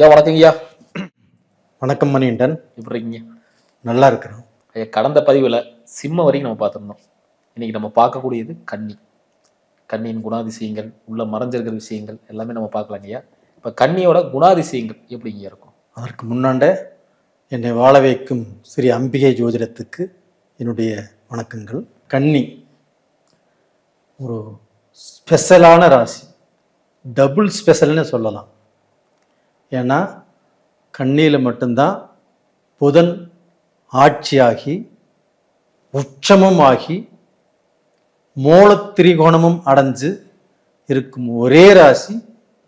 ஐயா வணக்கம் ஐயா. வணக்கம் மணிகண்டன். எப்படி இருக்கீங்க? நல்லா இருக்கிறோம். ஐயா கடந்த பதிவில் சிம்ம வரைக்கும் நம்ம பார்த்துருந்தோம். இன்னைக்கு நம்ம பார்க்கக்கூடியது கன்னி. கன்னியின் குணாதிசயங்கள் உள்ள மறைஞ்சிருக்கிற விஷயங்கள் எல்லாமே நம்ம பார்க்கலாங்க ஐயா. இப்போ கன்னியோட குணாதிசயங்கள் எப்படிங்க இருக்கும்? அதற்கு முன்னாண்ட என்னை வாழ வைக்கும் ஸ்ரீ அம்பிகை ஜோதிடத்துக்கு என்னுடைய வணக்கங்கள். கன்னி ஒரு ஸ்பெஷலான ராசி. டபுள் ஸ்பெஷல்னு சொல்லலாம். ஏன்னா கண்ணியில் மட்டும்தான் புதன் ஆட்சியாகி உச்சமும் ஆகி மூலத்திரிகோணமும் அடைஞ்சு இருக்கும் ஒரே ராசி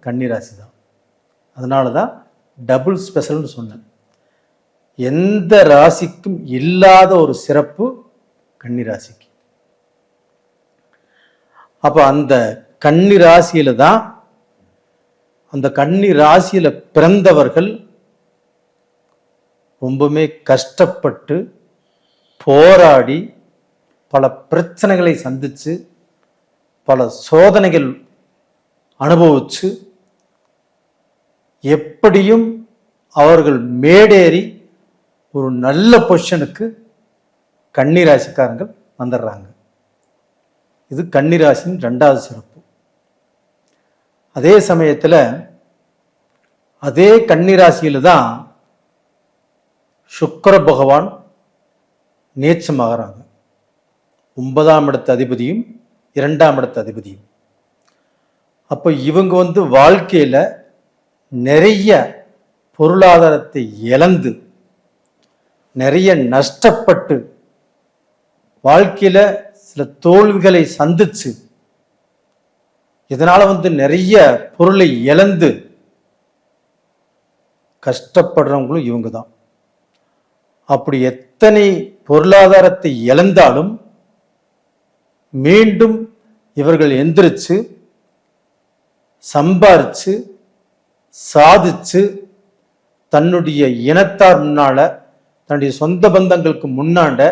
கன்னி ராசி தான் அதனால தான் டபுள் ஸ்பெஷல்னு சொன்னேன். எந்த ராசிக்கும் இல்லாத ஒரு சிறப்பு கன்னி ராசிக்கு அப்போ அந்த கன்னி ராசியில தான் அந்த கன்னி ராசியில பிறந்தவர்கள் ரொம்பவுமே கஷ்டப்பட்டு போராடி பல பிரச்சனைகளை சந்திச்சு பல சோதனைகள் அனுபவிச்சு எப்படியும் அவர்கள் மேடேறி ஒரு நல்ல பொசிஷனுக்கு கன்னிராசிக்காரங்கள் வந்துடுறாங்க. இது கன்னிராசியின் ரெண்டாவது சிறப்பு. அதே சமயத்தில் அதே கன்னிராசியில் தான் சுக்கர பகவான் நீச்சமாகறாங்க. ஒன்பதாம் இடத்து அதிபதியும் இரண்டாம் இடத்து அதிபதியும். அப்போ இவங்க வந்து வாழ்க்கையில் நிறைய பொருளாதாரத்தை இழந்து நிறைய நஷ்டப்பட்டு வாழ்க்கையில் சில தோல்விகளை சந்தித்து இதனால வந்து நிறைய பொருளை இழந்து கஷ்டப்படுறவங்களும் இவங்க தான் அப்படி எத்தனை பொருளாதாரத்தை இழந்தாலும் மீண்டும் இவர்கள் எந்திரிச்சு சம்பாரிச்சு சாதிச்சு தன்னுடைய இனத்தார் முன்னால தன்னுடைய சொந்த பந்தங்களுக்கு முன்னாண்ட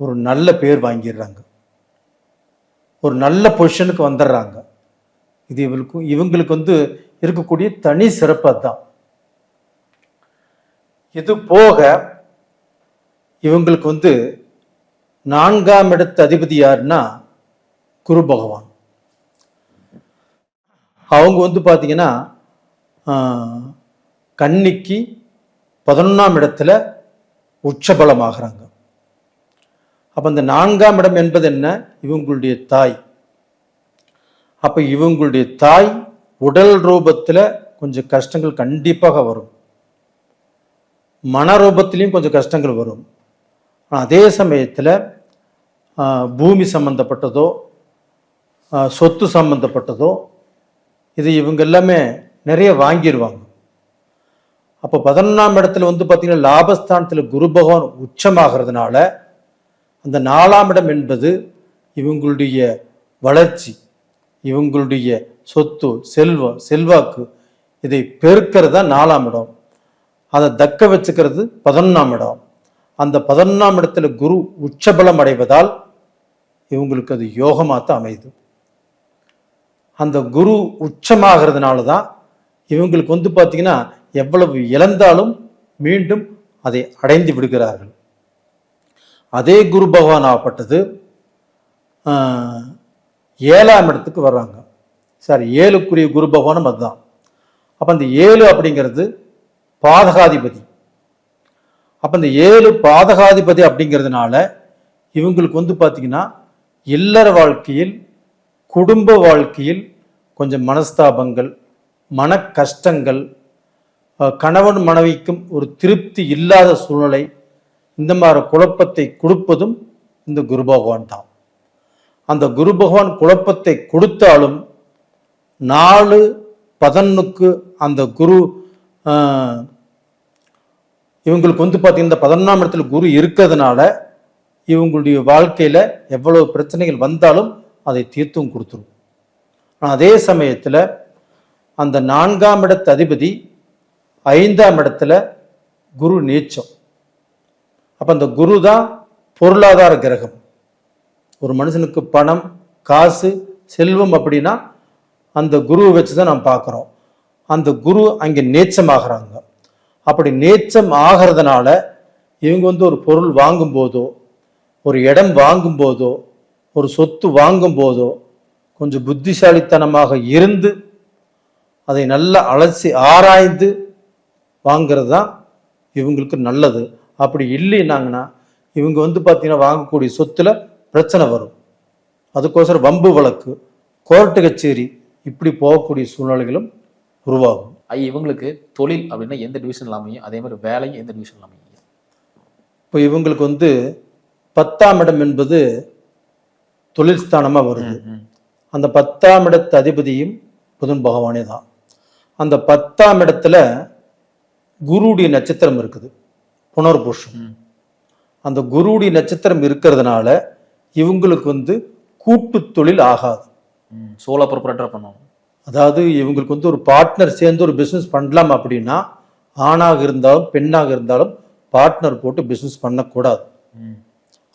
ஒரு நல்ல பேர் வாங்கிடுறாங்க. ஒரு நல்ல பொசிஷனுக்கு வந்துடுறாங்க. இது இவங்களுக்கும் இவங்களுக்கு வந்து இருக்கக்கூடிய தனி சிறப்பு அதுதான். இது போக இவங்களுக்கு வந்து நான்காம் இடத்து அதிபதி யாருன்னா குரு பகவான். அவங்க வந்து பார்த்தீங்கன்னா ஆஹ், கன்னிக்கு பதினொன்றாம் இடத்துல உச்சபலமாகறாங்க. அப்போ இந்த நான்காம் இடம் என்பது என்ன? இவங்களுடைய தாய். அப்போ இவங்களுடைய தாய் உடல் ரூபத்தில் கொஞ்சம் கஷ்டங்கள் கண்டிப்பாக வரும். மன ரூபத்திலையும் கொஞ்சம் கஷ்டங்கள் வரும். அதே சமயத்தில் பூமி சம்பந்தப்பட்டதோ சொத்து சம்பந்தப்பட்டதோ இது இவங்க எல்லாமே நிறைய வாங்கிடுவாங்க அப்போ பதினொன்றாம் இடத்துல வந்து பார்த்தீங்கன்னா லாபஸ்தானத்தில் குரு பகவான் உச்சமாகிறதுனால அந்த நாலாம் இடம் என்பது இவங்களுடைய வளர்ச்சி இவங்களுடைய சொத்து செல்வம் செல்வாக்கு இதை பெருக்கிறது தான் நாலாம் இடம். அதை தக்க வச்சுக்கிறது பதினொன்றாம் இடம். அந்த பதினொன்றாம் இடத்துல குரு உச்சபலம் அடைவதால் இவங்களுக்கு அது யோகமாக தான் அமையுது. அந்த குரு உச்சமாகிறதுனால தான் இவங்களுக்கு வந்து பார்த்தீங்கன்னா எவ்வளவு இழந்தாலும் மீண்டும் அதை அடைந்து விடுகிறார்கள். அதே குரு பகவான் ஆகப்பட்டது. ஏழாம் இடத்துக்கு வர்றாங்க. சார் ஏழுக்குரிய குரு பகவானும் அதுதான். அப்போ அந்த ஏழு அப்படிங்கிறது பாதகாதிபதி. அப்போ இந்த ஏழு பாதகாதிபதி அப்படிங்கிறதுனால இவங்களுக்கு வந்து பார்த்தீங்கன்னா இல்லற வாழ்க்கையில் குடும்ப வாழ்க்கையில் கொஞ்சம் மனஸ்தாபங்கள் மன கஷ்டங்கள் கணவன் மனைவிக்கும் ஒரு திருப்தி இல்லாத சூழ்நிலை இந்த மாதிரி குழப்பத்தை கொடுப்பதும் இந்த குரு பகவான் தான். அந்த குரு பகவான் குழப்பத்தை கொடுத்தாலும் நாலு பதனுக்கு அந்த குரு இவங்களுக்கு வந்து பார்த்தீங்கன்னா இந்த பதினொன்றாம் இடத்துல குரு இருக்கிறதுனால இவங்களுடைய வாழ்க்கையில் எவ்வளவு பிரச்சனைகள் வந்தாலும் அதை தீர்த்தும் கொடுத்துரும். ஆனால் அதே சமயத்தில் அந்த நான்காம் இடத்து அதிபதி ஐந்தாம் இடத்துல குரு நீச்சம். அப்போ அந்த குரு தான் பொருளாதார கிரகம். ஒரு மனுஷனுக்கு பணம் காசு செல்வம் அப்படின்னா அந்த குருவை வச்சு தான் நாம் பார்க்குறோம். அந்த குரு அங்கே நேச்சம் ஆகிறாங்க அப்படி நேச்சம் ஆகிறதுனால இவங்க வந்து ஒரு பொருள் வாங்கும் போதோ ஒரு இடம் வாங்கும் போதோ ஒரு சொத்து வாங்கும் போதோ கொஞ்சம் புத்திசாலித்தனமாக இருந்து அதை நல்லா அலசி ஆராய்ந்து வாங்கிறது தான் இவங்களுக்கு நல்லது. அப்படி இல்லைன்னாங்கன்னா இவங்க வந்து பார்த்தீங்கன்னா வாங்கக்கூடிய சொத்துல பிரச்சனை வரும். அதுக்கோசரம் வம்பு வழக்கு கோர்ட்டு கச்சேரி இப்படி போகக்கூடிய சூழ்நிலைகளும் உருவாகும். ஐயா இவங்களுக்கு தொழில் அப்படின்னா எந்த டிவிஷன்ல அமையும்? அதே மாதிரி வேலையும் எந்த டிவிஷன்ல அமையும்? இப்போ இவங்களுக்கு வந்து பத்தாம் இடம் என்பது தொழில் ஸ்தானமா வருது. அந்த பத்தாம் இடத்து அதிபதியும் புதன் பகவானே தான். அந்த பத்தாம் இடத்துல குருவுடைய நட்சத்திரம் இருக்குது. புனர்பூஷம். அந்த குருவுடைய நட்சத்திரம் இருக்கிறதுனால இவங்களுக்கு வந்து கூட்டு தொழில் ஆகாது. சோலோ ப்ரொப்ரேட்டர் பண்ணுவோம் அதாவது இவங்களுக்கு வந்து ஒரு பார்ட்னர் சேர்ந்து ஒரு பிஸ்னஸ் பண்ணலாம் அப்படின்னா ஆணாக இருந்தாலும் பெண்ணாக இருந்தாலும் பார்ட்னர் போட்டு பிஸ்னஸ் பண்ணக்கூடாது.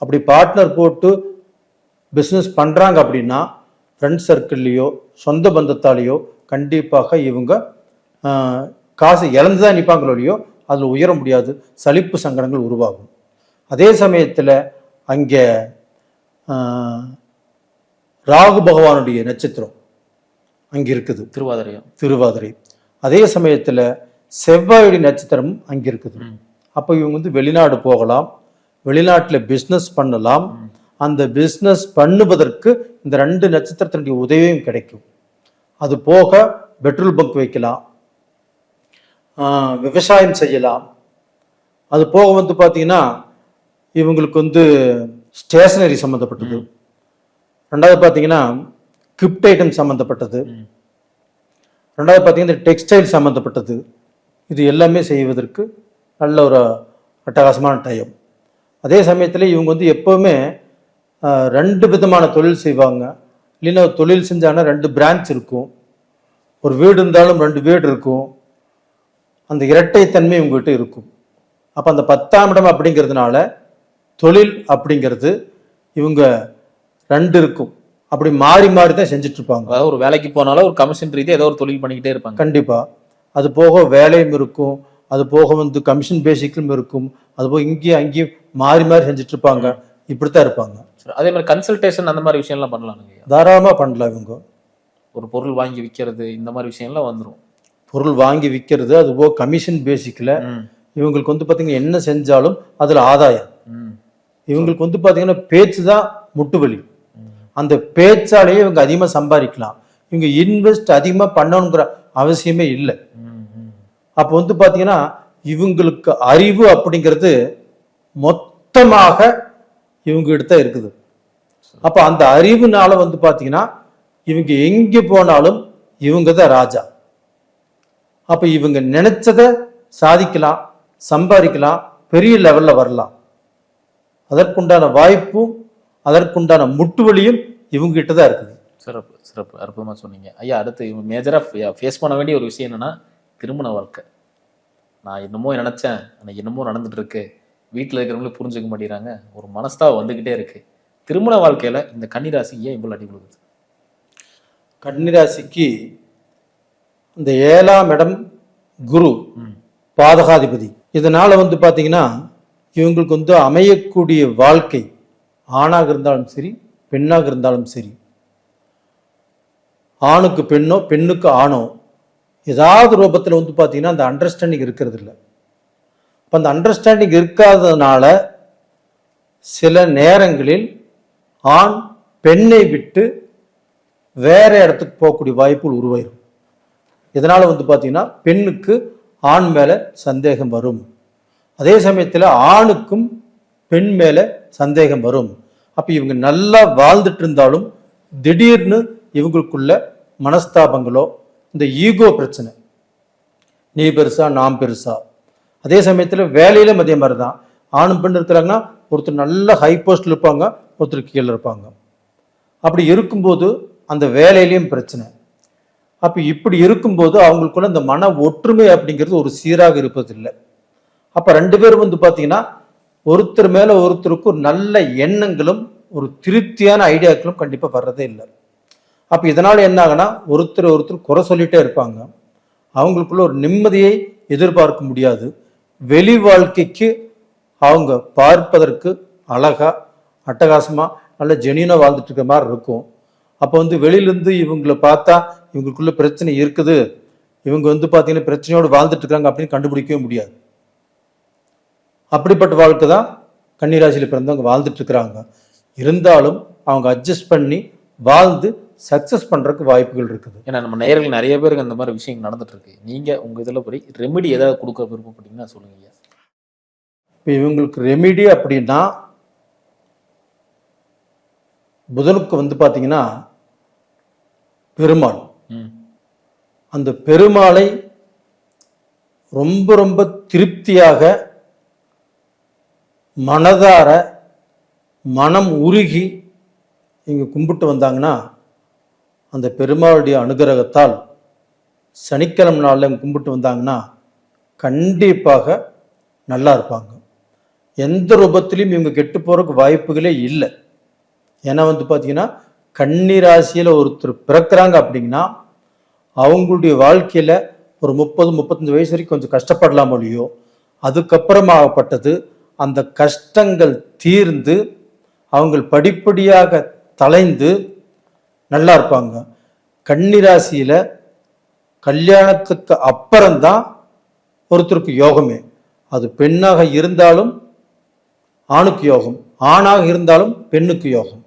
அப்படி பார்ட்னர் போட்டு பிஸ்னஸ் பண்ணுறாங்க அப்படின்னா ஃப்ரெண்ட் சர்க்கிள்லேயோ சொந்த பந்தத்தாலேயோ கண்டிப்பாக இவங்க காசு இழந்து தான் நிற்பாங்களோ அதில் உயர முடியாது சலிப்பு சங்கடங்கள் உருவாகும். அதே சமயத்தில் அங்கே ராகு பகவானுடைய நட்சத்திரம் அங்கே இருக்குது. திருவாதிரையும். திருவாதிரை. அதே சமயத்தில் செவ்வாயுடைய நட்சத்திரம் அங்கே இருக்குது. அப்போ இவங்க வந்து வெளிநாடு போகலாம் வெளிநாட்டில் பிஸ்னஸ் பண்ணலாம். அந்த பிஸ்னஸ் பண்ணுவதற்கு இந்த ரெண்டு நட்சத்திரத்தினுடைய உதவியும் கிடைக்கும். அது போக பெட்ரோல் பங்க் வைக்கலாம். விவசாயம் செய்யலாம். அது போக வந்து பார்த்தீங்கன்னா இவங்களுக்கு வந்து ஸ்டேஷனரி சம்மந்தப்பட்டது ரெண்டாவது பார்த்தீங்கன்னா கிஃப்ட் ஐட்டம் சம்மந்தப்பட்டது. ரெண்டாவது பார்த்தீங்கன்னா டெக்ஸ்டைல் சம்மந்தப்பட்டது இது எல்லாமே செய்வதற்கு நல்ல ஒரு அட்டகாசமான டைம் அதே சமயத்தில் இவங்க வந்து எப்போவுமே ரெண்டு விதமான தொழில் செய்வாங்க. இல்லைன்னா தொழில் செஞ்சாங்கன்னா ரெண்டு பிரான்ச் இருக்கும். ஒரு வீடு இருந்தாலும் ரெண்டு வீடு இருக்கும். அந்த இரட்டைத்தன்மை உங்ககிட்ட இருக்கும். அப்போ அந்த பத்தாம் இடம் அப்படிங்கிறதுனால தொழில் அப்படிங்கிறது இவங்க ரெண்டு இருக்கும். அப்படி மாறி மாறி தான் செஞ்சுட்டு இருப்பாங்க அதாவது ஒரு வேலைக்கு போனாலும் ஒரு கமிஷன் ரீதியா ஏதோ ஒரு தொழில் பண்ணிக்கிட்டே இருப்பாங்க. கண்டிப்பா. அது போக வேலையும் இருக்கும். அது போக வந்து கமிஷன் பேசிக்லும் இருக்கும். அது போக இங்கேயும் அங்கேயும் மாறி மாறி செஞ்சுட்டு இருப்பாங்க இப்படித்தான் இருப்பாங்க. சரி, அதே மாதிரி கன்சல்டேஷன் அந்த மாதிரி விஷயம்லாம் பண்ணலாம்ங்க ஐயா தாராளமா பண்ணலாம் இவங்க. ஒரு பொருள் வாங்கி விற்கிறது இந்த மாதிரி விஷயம்லாம் வந்துரும். பொருள் வாங்கி விற்கிறது அது போக கமிஷன் பேசிக்ல ம். இவங்களுக்கு வந்து பாத்தீங்கன்னா என்ன செஞ்சாலும் அதுல ஆதாயம். இவங்களுக்கு வந்து பாத்தீங்கன்னா பேச்சு தான் முட்டுவலி. அந்த பேச்சாலேயே இவங்க அதிகமா சம்பாதிக்கலாம் இவங்க இன்வெஸ்ட் அதிகமா பண்ணணுங்கிற அவசியமே இல்லை. அப்போ வந்து பாத்தீங்கன்னா இவங்களுக்கு அறிவு அப்படிங்கிறது மொத்தமாக இவங்க கிட்ட தான் இருக்குது அப்ப அந்த அறிவுனால வந்து பாத்தீங்கன்னா இவங்க எங்க போனாலும் இவங்க தான் ராஜா அப்ப இவங்க நினைச்சதை சாதிக்கலாம் சம்பாதிக்கலாம் பெரிய லெவல்ல வரலாம். அதற்குண்டான வாய்ப்பும் அதற்குண்டான முட்டுவலியும் இவங்க கிட்ட தான் இருக்குது. சிறப்பு சிறப்பு அற்புதமா சொன்னீங்க. ஐயா அடுத்து இவங்க மேஜரா ஃபேஸ் பண்ண வேண்டிய ஒரு விஷயம் என்னன்னா திருமண வாழ்க்கை. நான் என்னமோ நினைச்சேன் ஆனா என்னமோ நடந்துட்டு இருக்கு வீட்டில் இருக்கிறவங்களே புரிஞ்சுக்க மாட்டேங்கிறாங்க. ஒரு மனஸ்தாபம் வந்துகிட்டே இருக்கு. திருமண வாழ்க்கையில இந்த கன்னிராசி ஏன் இவ்வளவு அடி விழுகுது கன்னிராசிக்கு இந்த ஏழாம் இடம் குரு. பாதகாதிபதி. இதனால வந்து பாத்தீங்கன்னா இவங்களுக்கு வந்து அமையக்கூடிய வாழ்க்கை ஆணாக இருந்தாலும் சரி பெண்ணாக இருந்தாலும் சரி ஆணுக்கு பெண்ணோ பெண்ணுக்கு ஆணோ ஏதாவது ரூபத்தில் வந்து பார்த்தீங்கன்னா அந்த அண்டர்ஸ்டாண்டிங் இருக்கிறது இல்லை அப்போ அந்த அண்டர்ஸ்டாண்டிங் இருக்காததுனால சில நேரங்களில் ஆண் பெண்ணை விட்டு வேற இடத்துக்கு போகக்கூடிய வாய்ப்புகள் உருவாயிரும். இதனால் வந்து பார்த்தீங்கன்னா பெண்ணுக்கு ஆண் மேலே சந்தேகம் வரும். அதே சமயத்தில் ஆணுக்கும் பெண் மேலே சந்தேகம் வரும். அப்போ இவங்க நல்லா வாழ்ந்துட்டு இருந்தாலும் திடீர்னு இவங்களுக்குள்ள மனஸ்தாபங்களோ இந்த ஈகோ பிரச்சனை. நீ பெருசா நாம் பெருசா. அதே சமயத்தில் வேலையிலும் அதே மாதிரி தான் ஆணும் பெண் இருக்கிறாங்கன்னா ஒருத்தர் நல்ல ஹை போஸ்டில் இருப்பாங்க ஒருத்தர் கீழே இருப்பாங்க. அப்படி இருக்கும்போது அந்த வேலையிலையும் பிரச்சனை. அப்ப இப்படி இருக்கும்போது அவங்களுக்குள்ள இந்த மன ஒற்றுமை அப்படிங்கிறது ஒரு சீராக இருப்பதில்லை. அப்ப ரெண்டு பேரும் வந்து பாத்தீங்கன்னா ஒருத்தர் மேல ஒருத்தருக்கு நல்ல எண்ணங்களும் ஒரு திருப்தியான ஐடியாக்களும் கண்டிப்பா வர்றதே இல்லை. அப்ப இதனால என்ன ஆகுனா ஒருத்தர் ஒருத்தர் குறை சொல்லிட்டே இருப்பாங்க. அவங்களுக்குள்ள ஒரு நிம்மதியை எதிர்பார்க்க முடியாது. வெளி வாழ்க்கைக்கு அவங்க பார்ப்பதற்கு அழகா அட்டகாசமா நல்ல ஜெனியூனா வாழ்ந்துட்டு இருக்கிற மாதிரி இருக்கும். அப்போ வந்து வெளியிலேருந்து இவங்களை பார்த்தா இவங்களுக்குள்ள பிரச்சனை இருக்குது. இவங்க வந்து பார்த்தீங்கன்னா பிரச்சனையோடு வாழ்ந்துட்டு இருக்காங்க அப்படின்னு கண்டுபிடிக்கவே முடியாது. அப்படிப்பட்ட வாழ்க்கை தான் கன்னிராசியில் பிறந்தவங்க வாழ்ந்துட்டு இருக்கிறாங்க. இருந்தாலும் அவங்க அட்ஜஸ்ட் பண்ணி வாழ்ந்து சக்ஸஸ் பண்றதுக்கு வாய்ப்புகள் இருக்குது. ஏன்னா நம்ம நேயர்கள் நிறைய பேருக்கு அந்த மாதிரி விஷயங்கள் நடந்துட்டு இருக்கு. நீங்க உங்க இதுல படி ரெமெடி ஏதாவது கொடுக்க விருப்பப்பட்டீங்கன்னா சொல்லுங்க இப்போ இவங்களுக்கு ரெமிடி அப்படின்னா புதனுக்கு வந்து பார்த்தீங்கன்னா பெருமாள். அந்த பெருமாளை ரொம்ப ரொம்ப திருப்தியாக மனதார மனம் உருகி இங்கே கும்பிட்டு வந்தாங்கன்னா அந்த பெருமாளுடைய அனுகிரகத்தால் சனிக்கிழமை நாளில் கும்பிட்டு வந்தாங்கன்னா கண்டிப்பாக நல்லா இருப்பாங்க. எந்த ரூபத்திலையும் இவங்க கெட்டு போகிறதுக்கு வாய்ப்புகளே இல்லை. ஏன்னா வந்து பார்த்தீங்கன்னா கன்னிராசியில் ஒருத்தர் பிறக்கிறாங்க அப்படின்னா அவங்களுடைய வாழ்க்கையில் ஒரு முப்பது முப்பத்தஞ்சு வயசு வரைக்கும் கொஞ்சம் கஷ்டப்படலாம் ஒழியோ அதுக்கப்புறமாகப்பட்டது அந்த கஷ்டங்கள் தீர்ந்து அவங்க படிப்படியாக தலைந்து நல்லா இருப்பாங்க. கன்னிராசியில் கல்யாணத்துக்கு அப்புறம்தான் ஒருத்தருக்கு யோகமே. அது பெண்ணாக இருந்தாலும் ஆணுக்கு யோகம் ஆணாக இருந்தாலும் பெண்ணுக்கு யோகம்.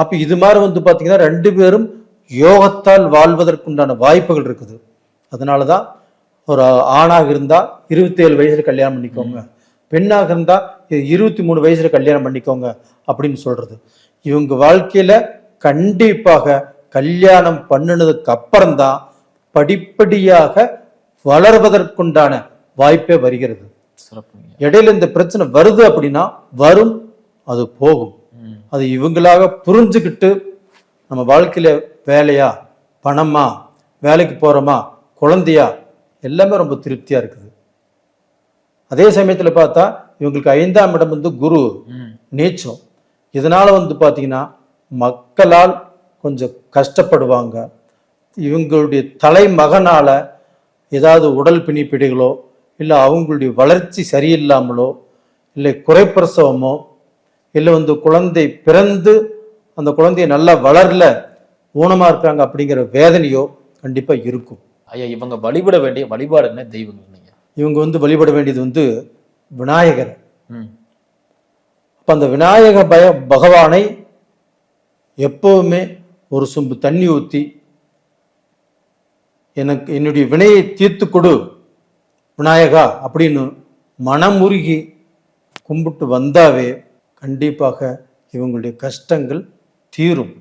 அப்ப இது மாதிரி வந்து பாத்தீங்கன்னா ரெண்டு பேரும் யோகத்தால் வாழ்வதற்குண்டான வாய்ப்புகள் இருக்குது. அதனால தான் ஒரு ஆணாக இருந்தா இருபத்தேழு வயசுல கல்யாணம் பண்ணிக்கோங்க. பெண்ணாக இருந்தா இருபத்தி மூணு வயசுல கல்யாணம் பண்ணிக்கோங்க அப்படின்னு சொல்றது. இவங்க வாழ்க்கையில கண்டிப்பாக கல்யாணம் பண்ணினதுக்கு அப்புறம்தான் படிப்படியாக வளர்வதற்குண்டான வாய்ப்பே வருகிறது. இடையில இந்த பிரச்சனை வருது அப்படின்னா வரும் அது போகும். அது இவங்களாக புரிஞ்சுக்கிட்டு நம்ம வாழ்க்கையில வேலையா பணமா வேலைக்கு போறோமா குழந்தையா எல்லாமே ரொம்ப திருப்தியா இருக்குது. அதே சமயத்துல பார்த்தா இவங்களுக்கு ஐந்தாம் இடம் வந்து குரு நீச்சம். இதனால வந்து பார்த்தீங்கன்னா மக்களால் கொஞ்சம் கஷ்டப்படுவாங்க. இவங்களுடைய தலைமகனால ஏதாவது உடல் பிணிப்பிடிகளோ இல்லை அவங்களுடைய வளர்ச்சி சரியில்லாமலோ இல்லை குறைப்பிரசவமோ இல்லை வந்து குழந்தை பிறந்து அந்த குழந்தைய நல்லா வளரல ஊனமா இருக்காங்க அப்படிங்கிற வேதனையோ கண்டிப்பா இருக்கும். ஐயா இவங்க வழிபட வேண்டிய வழிபாடு என்ன தெய்வங்கள் இவங்க வந்து வழிபட வேண்டியது வந்து விநாயகர். அப்ப அந்த விநாயக பய பகவானை எப்பவுமே ஒரு சொம்பு தண்ணி ஊத்தி எனக்கு என்னுடைய வினையை தீர்த்து கொடு விநாயகா அப்படின்னு மனமுருகி கும்பிட்டு வந்தாவே கண்டிப்பாக இவங்களுடைய கஷ்டங்கள் தீரும்.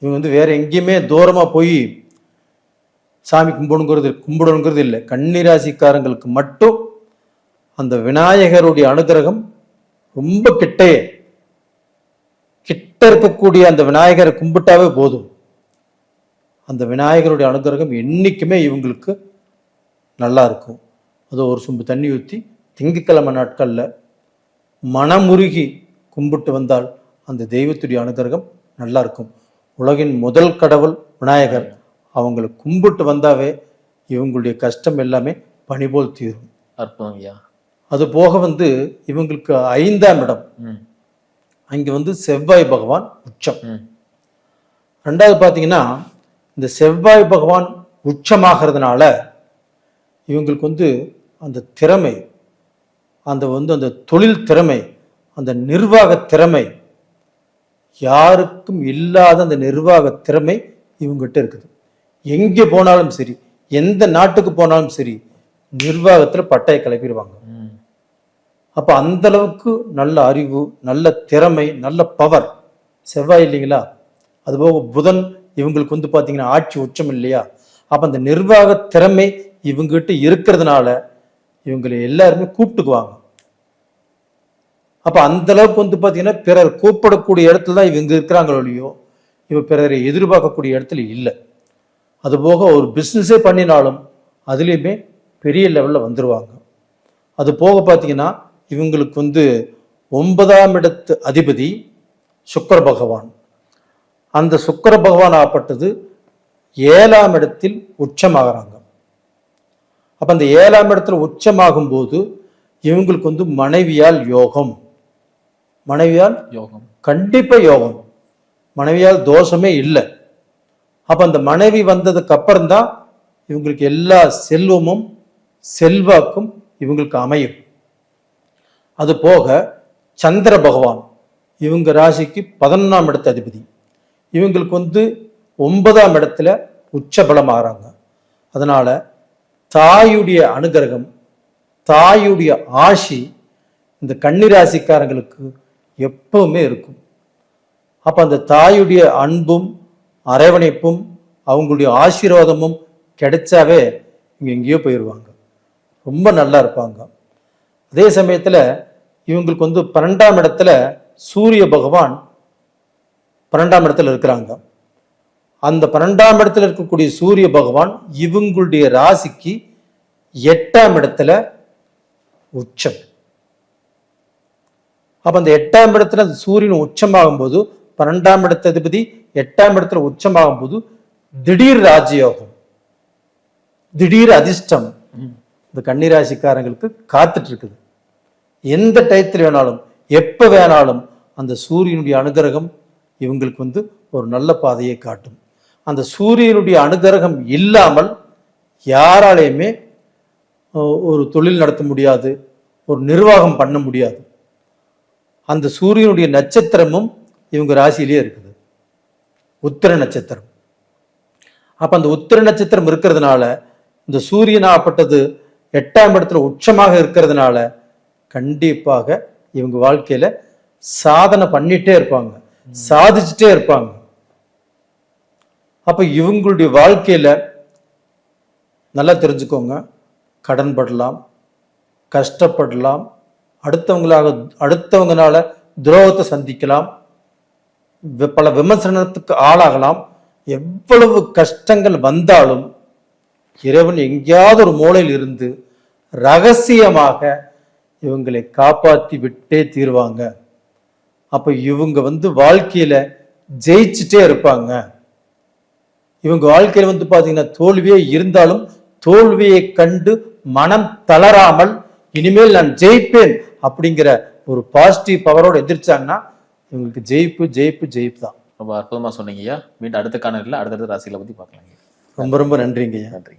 இவங்க வந்து வேற எங்கேயுமே தூரமாக போய் சாமி கும்பிடுங்கிறது கும்பிடணுங்கிறது இல்லை. கன்னிராசிக்காரங்களுக்கு மட்டும் அந்த விநாயகருடைய அனுகிரகம் ரொம்ப கிட்டே. கிட்ட இருக்கக்கூடிய அந்த விநாயகரை கும்பிட்டாவே போதும். அந்த விநாயகருடைய அனுகிரகம் என்றைக்குமே இவங்களுக்கு நல்லா இருக்கும். அது ஒரு சொம்பு தண்ணி ஊற்றி திங்கட்கிழமை நாட்களில் மனமுருகி கும்பிட்டு வந்தால் அந்த தெய்வத்துடைய அனுகிரகம் நல்லா இருக்கும் உலகின் முதல் கடவுள் விநாயகர். அவங்களை கும்பிட்டு வந்தாவே இவங்களுடைய கஷ்டம் எல்லாமே பனிபோல் தீரும். அற்புதம் ஐயா. அது போக வந்து இவங்களுக்கு ஐந்தாம் இடம். அங்க வந்து செவ்வாய் பகவான் உச்சம். ரெண்டாவது பார்த்தீங்கன்னா இந்த செவ்வாய் பகவான் உச்சமாகிறதுனால இவங்களுக்கு வந்து அந்த திறமை அந்த வந்து அந்த தொழில் திறமை அந்த நிர்வாக திறமை யாருக்கும் இல்லாத அந்த நிர்வாக திறமை இவங்ககிட்ட இருக்குது. எங்கே போனாலும் சரி எந்த நாட்டுக்கு போனாலும் சரி நிர்வாகத்தில் பட்டையை கிளப்பிடுவாங்க. அப்போ அந்த அளவுக்கு நல்ல அறிவு நல்ல திறமை நல்ல பவர் செவ்வாய் இல்லைங்களா? அதுபோக புதன் இவங்களுக்கு வந்து பார்த்தீங்கன்னா ஆட்சி உச்சம் இல்லையா? அப்போ அந்த நிர்வாக திறமை இவங்ககிட்ட இருக்கிறதுனால இவங்களை எல்லாருமே கூப்பிட்டுக்குவாங்க. அப்போ அந்த அளவுக்கு வந்து பார்த்தீங்கன்னா பிறர் கூப்பிடக்கூடிய இடத்துல தான் இவங்க இருக்கிறாங்களோ இல்லையோ இவ பிறரை எதிர்பார்க்கக்கூடிய இடத்துல இல்லை. அதுபோக ஒரு பிஸ்னஸே பண்ணினாலும் அதுலேயுமே பெரிய லெவலில் வந்துடுவாங்க அது போக பார்த்தீங்கன்னா இவங்களுக்கு வந்து ஒன்பதாம் இடத்து அதிபதி சுக்கர பகவான். அந்த சுக்கர பகவான் ஆப்பட்டது ஏழாம் இடத்தில் உச்சமாகறாங்க. அப்ப அந்த ஏழாம் இடத்துல உச்சமாகும் போது இவங்களுக்கு வந்து மனைவியால் யோகம். மனைவியால்? யோகம். கண்டிப்பா யோகம். மனைவியால் தோஷமே இல்லை. அப்ப அந்த மனைவி வந்ததுக்கு அப்புறம் தான் இவங்களுக்கு எல்லா செல்வமும் செல்வாக்கும் இவங்களுக்கு அமையும். அது போக சந்திர பகவான் இவங்க ராசிக்கு பதினொன்றாம் இடத்து அதிபதி. இவங்களுக்கு வந்து ஒன்பதாம் இடத்துல உச்சபலம் ஆகிறாங்க அதனால தாயுடைய அனுகிரகம் தாயுடைய ஆசி இந்த கன்னிராசிக்காரங்களுக்கு எப்பவுமே இருக்கும். அப்போ அந்த தாயுடைய அன்பும் அரவணைப்பும் அவங்களுடைய ஆசீர்வாதமும் கிடைச்சாவே இங்கே எங்கேயோ போயிடுவாங்க ரொம்ப நல்லா இருப்பாங்க. அதே சமயத்தில் இவங்களுக்கு வந்து பன்னெண்டாம் இடத்துல சூரிய பகவான் பன்னெண்டாம் இடத்துல இருக்கிறாங்க. அந்த பன்னெண்டாம் இடத்துல இருக்கக்கூடிய சூரிய பகவான் இவங்களுடைய ராசிக்கு எட்டாம் இடத்துல உச்சம். அப்ப அந்த எட்டாம் இடத்துல அந்த சூரியன் உச்சமாகும் போது பன்னெண்டாம் இடத்த அதிபதி எட்டாம் இடத்துல உச்சமாகும் போது திடீர் ராஜயோகம் திடீர் அதிர்ஷ்டம் இந்த கன்னிராசிக்காரங்களுக்கு காத்துட்டு இருக்குது எந்த டயத்தில் வேணாலும் எப்ப வேணாலும் அந்த சூரியனுடைய அனுகிரகம் இவங்களுக்கு வந்து ஒரு நல்ல பாதையை காட்டும். அந்த சூரியனுடைய அனுகிரகம் இல்லாமல் யாராலையுமே ஒரு தொழில் நடத்த முடியாது ஒரு நிர்வாகம் பண்ண முடியாது. அந்த சூரியனுடைய நட்சத்திரமும் இவங்க ராசியிலேயே இருக்குது. உத்திர நட்சத்திரம். அப்போ அந்த உத்திர நட்சத்திரம் இருக்கிறதுனால இந்த சூரியனாகப்பட்டது எட்டாம் இடத்துல உச்சமாக இருக்கிறதுனால கண்டிப்பாக இவங்க வாழ்க்கையில் சாதனை பண்ணிட்டே இருப்பாங்க. சாதிச்சுட்டே இருப்பாங்க. அப்போ இவங்களுடைய வாழ்க்கையில் நல்லா தெரிஞ்சுக்கோங்க. கடன் படலாம் கஷ்டப்படலாம் அடுத்தவங்களாக அடுத்தவங்களால துரோகத்தை சந்திக்கலாம் பல விமர்சனத்துக்கு ஆளாகலாம். எவ்வளவு கஷ்டங்கள் வந்தாலும் இறைவன் எங்கேயாவது ஒரு மூலையில் இருந்து ரகசியமாக இவங்களை காப்பாற்றி விட்டே தீருவாங்க. அப்போ இவங்க வந்து வாழ்க்கையில் ஜெயிச்சுட்டே இருப்பாங்க. இவங்க வாழ்க்கையில வந்து பாத்தீங்கன்னா தோல்வியே இருந்தாலும் தோல்வியை கண்டு மனம் தளராமல் இனிமேல் நான் ஜெயிப்பேன் அப்படிங்கிற ஒரு பாசிட்டிவ் பவரோட எதிர்ச்சாங்கன்னா இவங்களுக்கு ஜெயிப்பு ஜெயிப்பு ஜெயிப்பு தான் ரொம்ப அற்புதமா சொன்னீங்கய்யா. மீண்டும் அடுத்த காணொலியில் அடுத்தடுத்த ராசிகளை பத்தி பார்க்கலாங்க ரொம்ப ரொம்ப நன்றிங்கய்யா. நன்றி.